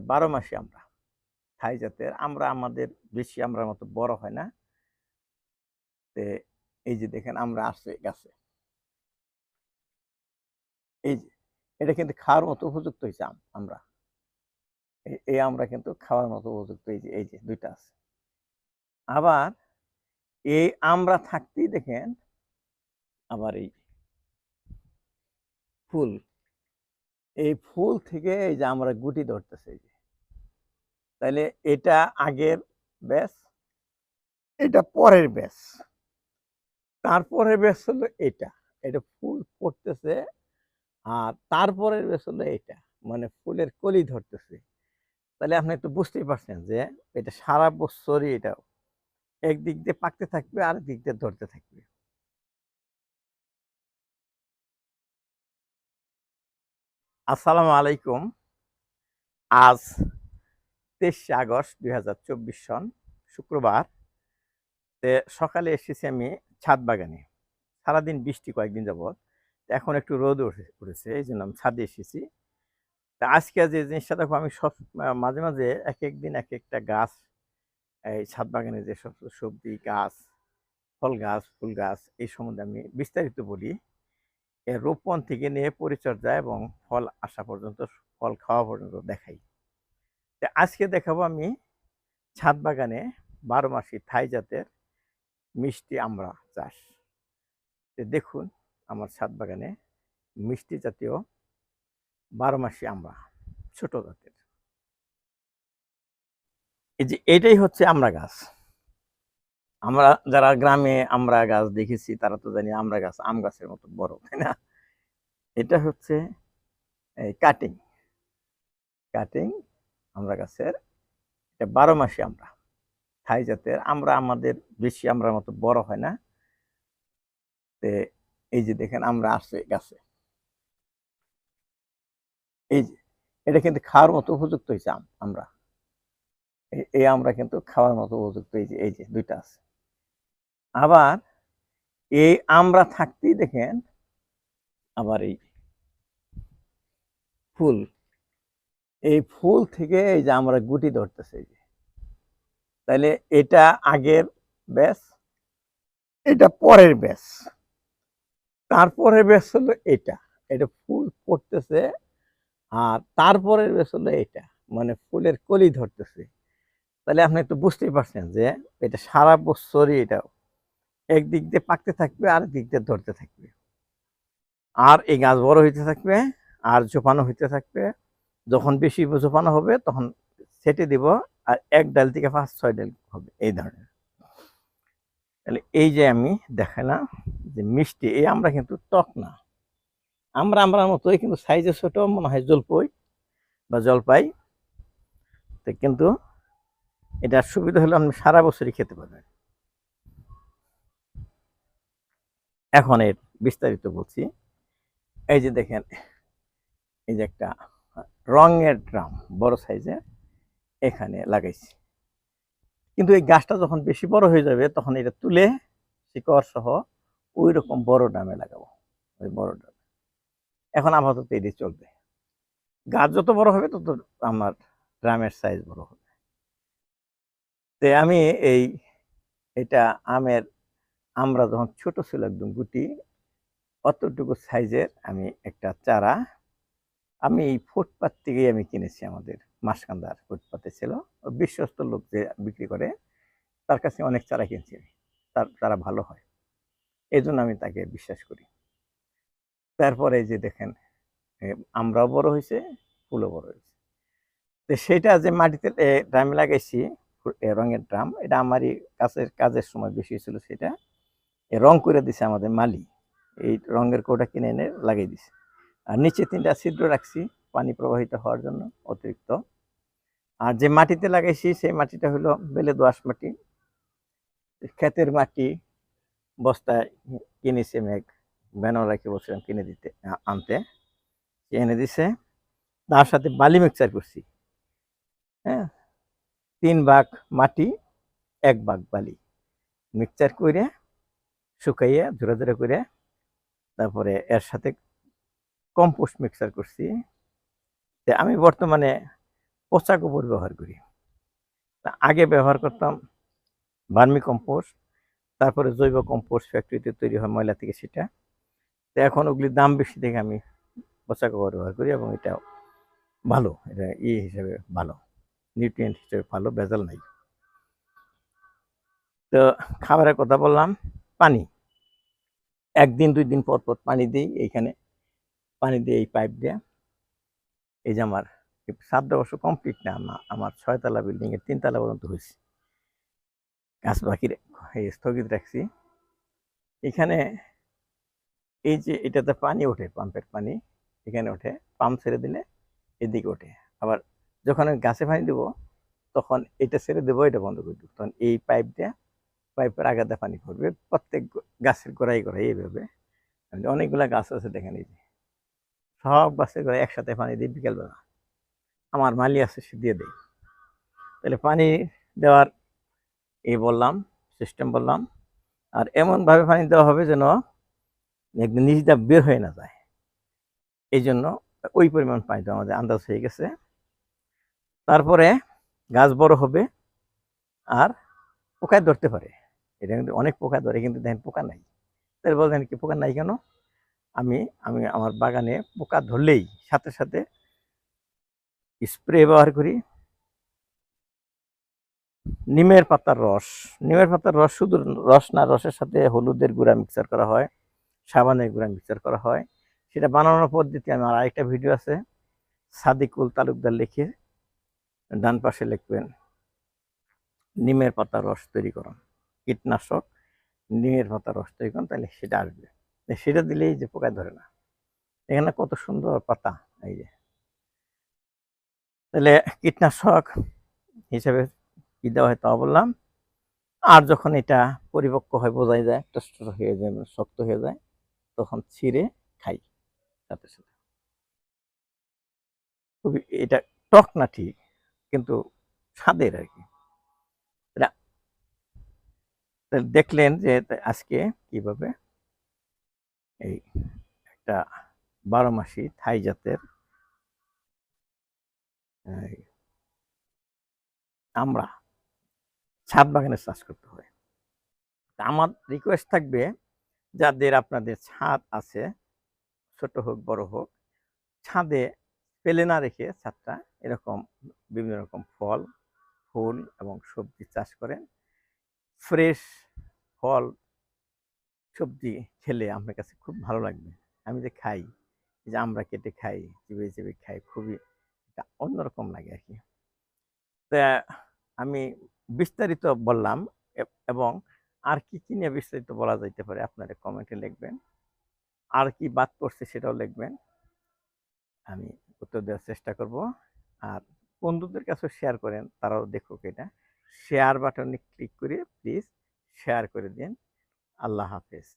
বারো মাসি আমরা। থাই জাতের, আমরা আমাদের বেশি আমরা মতো বড় হয় না। তে এই যে দেখেন আমরা আসছে গাছে। এই যে, এটা কিন্তু খাওয়ার মতো উপযুক্ত হয়েছে আমরা। এই- আমরা কিন্তু খাওয়ার মতো উপযুক্ত এই যে এই যে দুইটা আছে। আবার এই আমরা থাকতেই দেখেন আবার এই ফুল। এই ফুল থেকে এই যে আমরা গুটি ধরতেছে এই তাহলে এটা আগের ব্যাস, এটা পরের ব্যাস। তারপরের ব্যাস হলো এটা এটা ফুল পড়তেছে আর তারপরের ব্যাস হলো এটা মানে ফুলের কলি ধরতেছে। তাহলে আপনি একটু বুঝতেই পারছেন যে এটা সারা বছরই এটা একদিক দিয়ে পাকতে থাকবে আর দিক দিয়ে ধরতে থাকবে। আসসালামু আলাইকুম। আজ তেইশে আগস্ট দুই হাজার চব্বিশ সন, শুক্রবার, তে সকালে এসেছি আমি ছাদ বাগানে। সারাদিন বৃষ্টি কয়েকদিন যাবৎ। এখন একটু রোদ উঠে- উঠেছে, এই জন্য আমি ছাদে এসেছি। তা আজকে যে জিনিসটা দেখো, আমি সব মাঝে মাঝে এক এক দিন এক একটা গাছ, এই ছাদ বাগানে যে সব সবজি, গাছ, ফল গাছ, ফুল গাছ, এই সম্বন্ধে আমি বিস্তারিত বলি। এর রোপণ থেকে নিয়ে পরিচর্যা এবং ফল আসা পর্যন্ত, ফল খাওয়া পর্যন্ত দেখাই। আজকে দেখাবো আমি ছাদ বাগানে বারো মাসি থাই জাতের মিষ্টি আমরা চাষ। দেখুন আমার ছাদ বাগানে মিষ্টি জাতীয় বারো মাসি আমড়া, ছোট জাতের। এই যে এটাই হচ্ছে আমরা গাছ। আমরা যারা গ্রামে আমরা গাছ দেখেছি, তারা তো জানি আমরা গাছ আম গাছের মতো বড়, তাই না? এটা হচ্ছে এই কাটিং। কাটিং আমরা গাছের, এটা বারো মাসে আমরা। থাই জাতের, আমরা আমাদের বেশি আমরা মতো বড় হয় না। তে এই যে দেখেন, আমরা আসছে গাছে। এই যে, এটা কিন্তু খাওয়ার মতো উপযুক্ত হয়েছে আমরা। এই- আমরা কিন্তু খাওয়ার মতো উপযুক্ত, এই যে এই যে, দুইটা আছে। আবার এই আমরা থাকতেই দেখেন, আবার এই ফুল এই ফুল থেকে এই যে আমরা গুটি ধরতেছে যে। তাহলে এটা আগের ব্যাস, এটা পরের ব্যাস। তারপরের ব্যাস হলো এটা। এটা ফুল পড়তেছে আর তারপরের ব্যাস হলো এটা। মানে ফুলের কলি ধরতেছে। তাহলে আপনি একটু বুঝতেই পারছেন যে এটা সারা বছরই এটা একদিক দিয়ে পাকতে থাকবে আর দিক দিয়ে ধরতে থাকবে। আর এই গাছ বড় হইতে থাকবে, আর জোপানো হইতে থাকবে যখন বেশি জোপানো হবে, তখন সেটে দিব আর এক ডাল থেকে পাঁচ, ছয় ডাল হবে, এই ধরনের। তাহলে এই যে আমি দেখালাম যে মিষ্টি এই আমরা কিন্তু টক না। আমরা আমরা মতোই কিন্তু সাইজে ছোট, মনে হয় জলপই বা জলপাই। তো কিন্তু এটা সুবিধা হলো আপনি সারা বছরই খেতে পারবেন। এখন এর বিস্তারিত বলছি। এই যে দেখেন, এই যে একটা রঙের ড্রাম, বড় সাইজের এখানে লাগাইছি। কিন্তু এই গাছটা যখন বেশি বড় হয়ে যাবে, তখন এটা তুলে শিকড় সহ ওই রকম বড় ড্রামে লাগাবো, ওই বড় ড্রামে। এখন আপাতত এটি চলবে। গাছ যত বড় হবে, তত আমার ড্রামের সাইজ বড় হবে। তে আমি এই, এটা আমের আমরা যখন ছোট ছিল একদম গুটি, অতটুকু সাইজের আমি একটা চারা আমি এই ফুটপাত থেকেই আমি কিনেছি আমাদের মাসকান্দার ফুটপাতে ছিল। বিশ্বস্ত লোক যে বিক্রি করে, তার কাছে অনেক চারা কিনছি তার, তারা ভালো হয়। এই জন্য আমি তাকে বিশ্বাস করি। তারপরে যে দেখেন আমরাও বড় হয়েছে, ফুলও বড় হয়েছে। তো সেটা যে মাটিতে ড্রামে লাগাইছি রঙের ড্রাম, এটা আমারই কাছের কাজের সময় বেশি ছিল সেটা। রং করে দিছে আমাদের মালি। এই রঙের কৌটা কিনে এনে লাগিয়ে দিছে। আর নিচে তিনটা ছিদ্র রাখছি, পানি প্রবাহিত হওয়ার জন্য অতিরিক্ত। আর যে মাটিতে লাগাইছি, সেই মাটিটা হলো বেলে দোআঁশ মাটি। ক্ষেতের মাটি বস্তায় কিনেছে মেঘ রাখি বলছিলাম কিনে দিতে আনতে। এনে দিছে। তার সাথে বালি মিক্সচার করছি। হ্যাঁ? তিন ভাগ মাটি, এক ভাগ বালি। মিক্সচার করে শুকাইয়ে ধরে ধরে করে তারপরে এর সাথে কম্পোস্ট মিক্সার করছি। আমি বর্তমানে পচা গোবর ব্যবহার করি। তা আগে ব্যবহার করতাম ভার্মি কম্পোস্ট তারপরে জৈব কম্পোস্ট ফ্যাক্টরিতে তৈরি হয় ময়লা থেকে সেটা। তো এখন ওগুলির দাম বেশি দেখে আমি পচা গোবর ব্যবহার করি এবং এটা ভালো, এটা ইয়ে হিসাবে ভালো নিউট্রিয়েন্ট হিসেবে ভালো, ভেজাল নাই। তো খাবারের কথা বললাম, পানি। একদিন দুই দিন পর পর পানি দিই এইখানে। পানি দিয়ে এই পাইপ দিয়ে এই যে আমার সাতটা অবশ্য কমপ্লিট না আমা- আমার ছয়তলা বিল্ডিং এর তিনতলা পর্যন্ত হয়েছে। গাছ বাকি স্থগিত রাখছি। এখানে এই যে এটাতে পানি ওঠে পাম্পের পানি, এখানে ওঠে পাম্প ছেড়ে দিলে এদিকে ওঠে। আবার যখন আমি গাছে পানি দেবো, তখন এটা ছেড়ে দেবো, এটা বন্ধ করে দেবো। তখন এই পাইপ দিয়ে পাইপের আগাতে পানি পড়বে। প্রত্যেক গাছের গোড়াই গোড়ায় এইভাবে। অনেকগুলা গাছ আছে দেখেন এই যে। সব গাছের গোড়ায় একসাথে পানি দিই বিকেলবেলা। আমার মালি আছে, সে দিয়ে দেয়। তাহলে পানি দেওয়ার এই বললাম সিস্টেম বললাম, আর এমনভাবে পানি দেওয়া হবে যেন নিজটা বের হয়ে না যায়। এই জন্য ওই পরিমাণ পানি দেওয়া আমাদের আন্দাজ হয়ে গেছে। তারপরে গাছ বড় হবে আর পোকায় ধরতে পারে। এটা কিন্তু অনেক পোকা ধরে, কিন্তু দেখেন পোকা নাই। তাহলে বলতেন কি, পোকা নাই কেন? আমি আমি আমার বাগানে পোকা ধরলেই সাথে সাথে স্প্রে ব্যবহার করি। নিমের পাতার রস, নিমের পাতার রস শুধু রস না, রসের সাথে হলুদের গুঁড়া মিক্সার করা হয়, সাবানের গুঁড়া মিক্সার করা হয়। সেটা বানানোর পদ্ধতি আমার আরেকটা ভিডিও আছে, সাদিকুল তালুকদার লিখে ডান পাশে লিখবেন, নিমের পাতা রস তৈরি করুন। কীটনাশক নিমের পাতা রস তৈরি করুন, তাহলে সেটা আসবে। সেটা দিলেই যে পোকায় ধরে না। এখানে কত সুন্দর পাতা, এই যে। তাহলে কীটনাশক হিসেবে কি দেওয়া হয় তা বললাম। আর যখন এটা পরিপক্ক হয়, বোঝাই যায় টস্ট হয়ে যায় মানে শক্ত হয়ে যায়, তখন ছিঁড়ে খাই সাথে সাথে। খুবই এটা টক না ঠিক, কিন্তু স্বাদের আর কি। দেখলেন যে আজকে কীভাবে এই একটা বারো মাসি থাই জাতের আমরা ছাদ বাগানে চাষ করতে হয়। আমার রিকোয়েস্ট থাকবে যাদের আপনাদের ছাদ আছে, ছোট হোক, বড় হোক, ছাদে পেলে না রেখে ছাদটা এরকম বিভিন্ন রকম ফল, ফুল এবং সবজি চাষ করেন। ফ্রেশ ফল সবজি খেলে আমার কাছে খুব ভালো লাগবে। আমি যে খাই যে আমরা কেটে খাই চিবিয়ে চিবিয়ে খাই, খুবই এটা অন্যরকম লাগে আর কি তা আমি বিস্তারিত বললাম এবং আর কি কি নিয়ে বিস্তারিত বলা যাইতে পারে আপনারা কমেন্টে লিখবেন। আর কি বাদ পড়ছে সেটাও লিখবেন। আমি উত্তর দেওয়ার চেষ্টা করব। আর বন্ধুদের কাছে শেয়ার করেন, তারাও দেখুক এটা। শেয়ার বাটনে ক্লিক করে প্লিজ শেয়ার করে দিন। আল্লাহ হাফেজ।